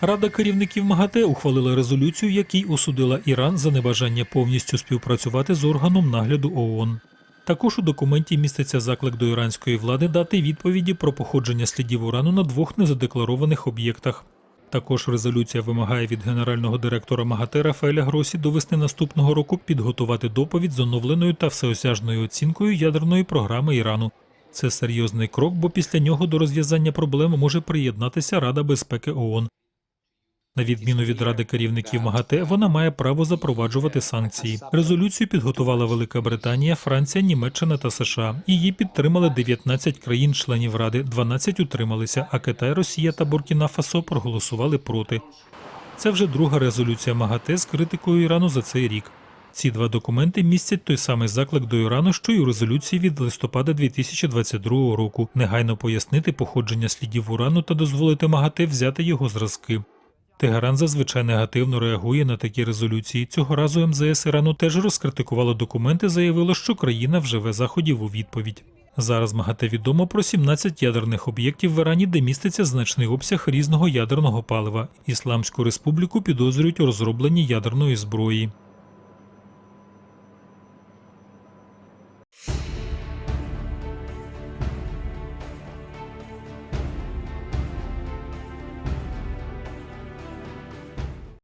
Рада керівників МАГАТЕ ухвалила резолюцію, якій осудила Іран за небажання повністю співпрацювати з органом нагляду ООН. Також у документі міститься заклик до іранської влади дати відповіді про походження слідів урану на двох незадекларованих об'єктах. Також резолюція вимагає від генерального директора МАГАТЕ Рафаеля Гросі до весни наступного року підготувати доповідь з оновленою та всеосяжною оцінкою ядерної програми Ірану. Це серйозний крок, бо після нього до розв'язання проблеми може приєднатися Рада безпеки ООН. На відміну від ради керівників МАГАТЕ, вона має право запроваджувати санкції. Резолюцію підготувала Велика Британія, Франція, Німеччина та США. Її підтримали 19 країн-членів ради, 12 утрималися, а Китай, Росія та Буркіна Фасо проголосували проти. Це вже друга резолюція МАГАТЕ з критикою Ірану за цей рік. Ці два документи містять той самий заклик до Ірану, що й у резолюції від листопада 2022 року негайно пояснити походження слідів урану та дозволити МАГАТЕ взяти його зразки. Тегеран зазвичай негативно реагує на такі резолюції. Цього разу МЗС Ірану теж розкритикувало документи, заявило, що країна вживе заходів у відповідь. Зараз МАГАТЕ відомо про 17 ядерних об'єктів в Ірані, де міститься значний обсяг різного ядерного палива. Ісламську республіку підозрюють у розробленні ядерної зброї.